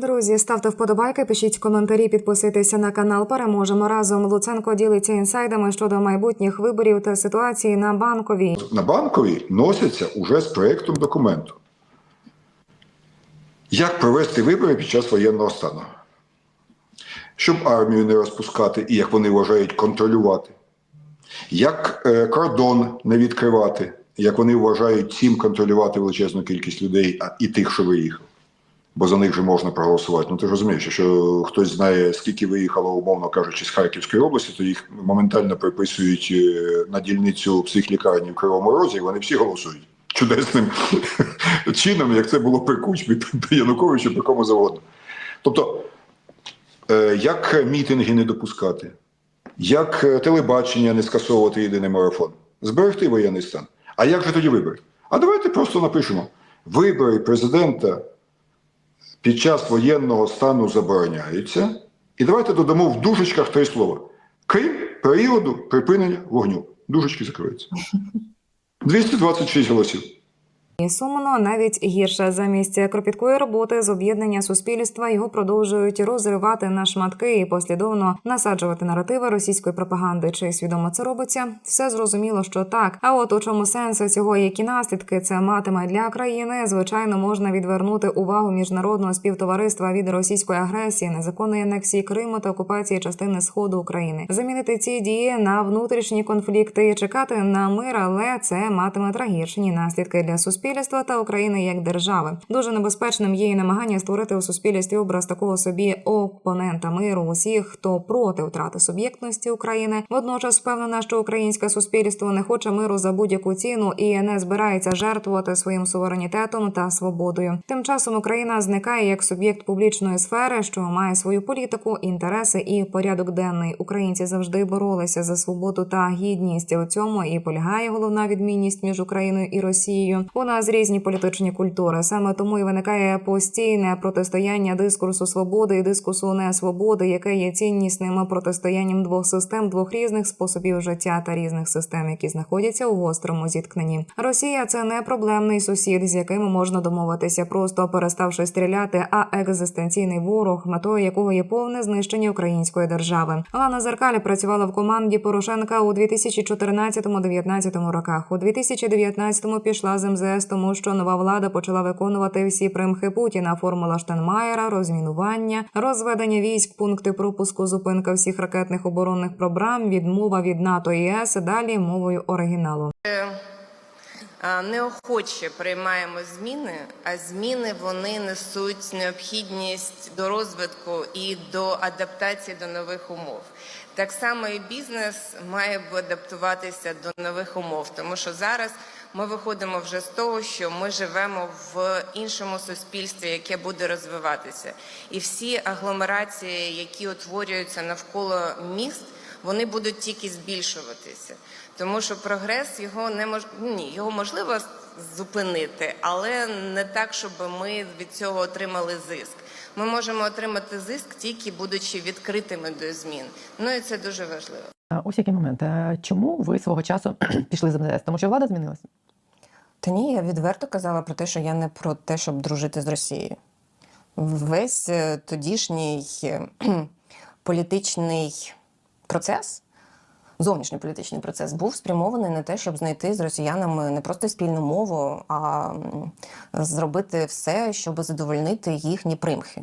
Друзі, ставте вподобайки, пишіть коментарі, підписуйтеся на канал. Переможемо разом. Луценко ділиться інсайдами щодо майбутніх виборів та ситуації на банковій. на банковій носяться уже з проєктом документу. Як провести вибори під час воєнного стану? Щоб армію не розпускати і, як вони вважають, контролювати. Як е, кордон не відкривати, як вони вважають цим контролювати величезну кількість людей і тих, що виїхали. Бо за них же можна проголосувати. Ну ти ж розумієш, якщо хтось знає, скільки виїхало, умовно кажучи, з Харківської області, то їх моментально приписують е, на дільницю психлікарні в Кривому Розі, і вони всі голосують чудесним чином, як це було при Кучмі, при Януковичу, при кому завгодно. Тобто, е, як мітинги не допускати, як е, телебачення не скасовувати єдиний марафон, зберегти воєнний стан. А як же тоді вибори? А давайте просто напишемо: вибори президента під час воєнного стану забороняються. І давайте додамо в дужечках три слова: крім періоду припинення вогню. Дужечки закриються. 226 голосів. І сумно навіть гірше замість кропіткої роботи з об'єднання суспільства його продовжують розривати на шматки і послідовно насаджувати наративи російської пропаганди. Чи свідомо це робиться? Все зрозуміло, що так. А от у чому сенс цього, які наслідки це матиме для країни, звичайно, можна відвернути увагу міжнародного співтовариства від російської агресії, незаконної анексії Криму та окупації частини сходу України, замінити ці дії на внутрішні конфлікти чекати на мир, але це матиме трагічні наслідки для суспільства та України як держави. Дуже небезпечним є і намагання створити у суспільстві образ такого собі опонента миру усіх, хто проти втрати суб'єктності України. Водночас впевнена, що українське суспільство не хоче миру за будь-яку ціну і не збирається жертвувати своїм суверенітетом та свободою. Тим часом Україна зникає як суб'єкт публічної сфери, що має свою політику, інтереси і порядок денний. Українці завжди боролися за свободу та гідність. У цьому і полягає головна відмінність між Україною і Росією. У нас різні політичні культури. Саме тому і виникає постійне протистояння дискурсу свободи і дискурсу несвободи, яке є ціннісним протистоянням двох систем, двох різних способів життя та різних систем, які знаходяться у гострому зіткненні. Росія це не проблемний сусід, з яким можна домовитися, просто переставши стріляти, а екзистенційний ворог, метою якого є повне знищення української держави. Лана Зеркалі працювала в команді Порошенка у 2014-2019 роках. У 2019-му пішла з МЗС, тому що нова влада почала виконувати всі примхи Путіна. Формула Штенмаєра, розмінування, розведення військ, пункти пропуску, зупинка всіх ракетних оборонних програм, відмова від НАТО і ЄС. Далі мовою оригіналу. Неохоче приймаємо зміни, а зміни вони несуть необхідність до розвитку і до адаптації до нових умов. Так само і бізнес має адаптуватися до нових умов, тому що зараз ми виходимо вже з того, що ми живемо в іншому суспільстві, яке буде розвиватися, і всі агломерації, які утворюються навколо міст, вони будуть тільки збільшуватися. Тому що прогрес його не мож... ні, його можливо зупинити, але не так, щоб ми від цього отримали зиск. Ми можемо отримати зиск тільки будучи відкритими до змін. Ну і це дуже важливо. Ось який момент. Чому ви свого часу пішли з МЗС? Тому що влада змінилася? Та ні, я відверто казала про те, що я не про те, щоб дружити з Росією. Весь е, тодішній політичний процес, зовнішньополітичний процес, був спрямований на те, щоб знайти з росіянами не просто спільну мову, а зробити все, щоб задовольнити їхні примхи.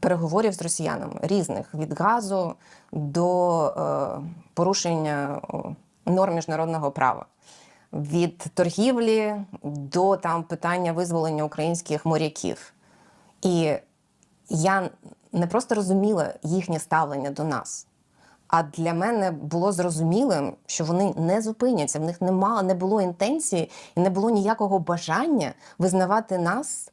переговорів з росіянами різних від газу до е, порушення норм міжнародного права. Від торгівлі до там питання визволення українських моряків. І я не просто розуміла їхнє ставлення до нас. А для мене було зрозумілим, що вони не зупиняться. В них нема, не було інтенції і не було ніякого бажання визнавати нас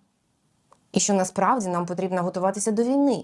і що насправді нам потрібно готуватися до війни,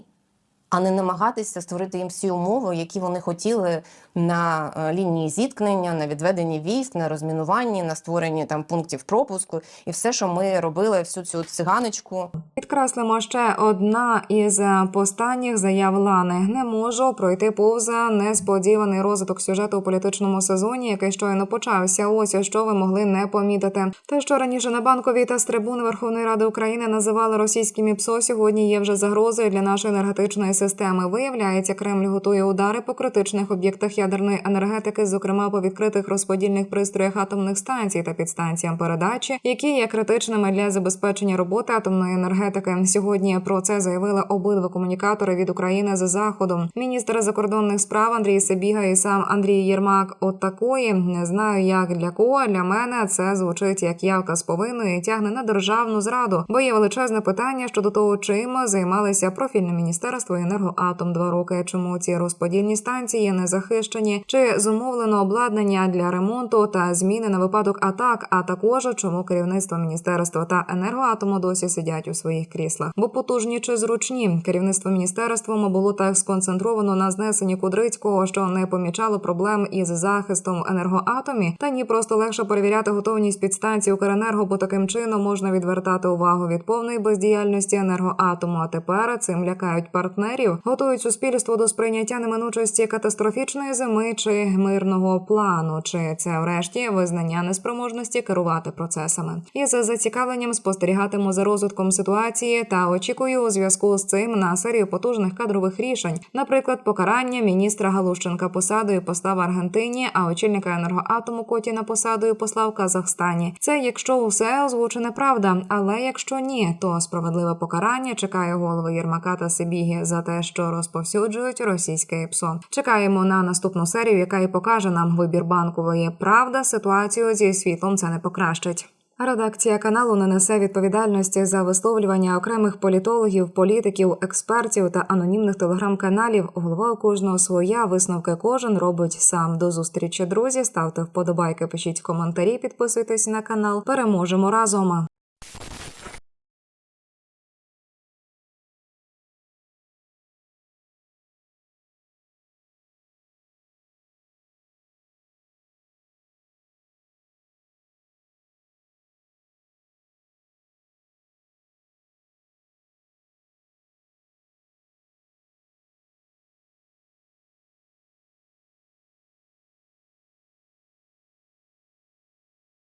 а не намагатися створити їм всі умови, які вони хотіли на е, лінії зіткнення, на відведенні військ, на розмінуванні, на створенні там пунктів пропуску, і все, що ми робили, всю цю циганочку. Підкреслимо ще одна із е, останніх заяв Лани. Не можу пройти повз несподіваний розвиток сюжету у політичному сезоні, який щойно почався. Ось що ви могли не помітити. Те, що раніше на банковій та з трибуни Верховної Ради України називали російськими ПСО, сьогодні є вже загрозою для нашої енергетичної системи. Виявляється, Кремль готує удари по критичних об'єктах ядерної енергетики, зокрема по відкритих розподільних пристроях атомних станцій та підстанціям передачі, які є критичними для забезпечення роботи атомної енергетики. Сьогодні про це заявили обидва комунікатори від України за заходом. Міністр закордонних справ Андрій Сабіга і сам Андрій Єрмак. От такої не знаю, як для кого. Для мене це звучить як явка з повинною і тягне на державну зраду, бо є величезне питання щодо того, чим займалися профільне міністерство і енергоатом два роки. Чому ці розподільні станції не захищені? Чи зумовлено обладнання для ремонту та зміни на випадок атак? А також чому керівництво міністерства та енергоатому досі сидять у своїх кріслах? Бо потужні чи зручні керівництво міністерством було так сконцентровано на знесенні Кудрицького, що не помічало проблем із захистом енергоатомі, та ні просто легше перевіряти готовність підстанцій Укренерго, бо таким чином можна відвертати увагу від повної бездіяльності енергоатому. А тепер цим лякають партнерів, готують суспільство до сприйняття неминучості катастрофічної зими чи мирного плану. Чи це врешті визнання неспроможності керувати процесами? Із зацікавленням спостерігатиму за розвитком ситуації та очікую у зв'язку з цим на серію потужних кадрових рішень, наприклад, покарання міністра Галущенка посадою посла в Аргентині, а очільника енергоатому Котіна посадою посла в Казахстані. Це якщо усе озвучене правда. Але якщо ні, то справедливе покарання чекає голови Єрмака та Сибіги за те, що розповсюджують російське ПСО. Чекаємо на наступну серію, яка і покаже нам вибір банкової правда. Ситуацію зі світлом це не покращить. Редакція каналу не несе відповідальності за висловлювання окремих політологів, політиків, експертів та анонімних телеграм-каналів. Голова у кожного своя висновки кожен робить сам. До зустрічі, друзі. Ставте вподобайки, пишіть коментарі, підписуйтесь на канал. Переможемо разом.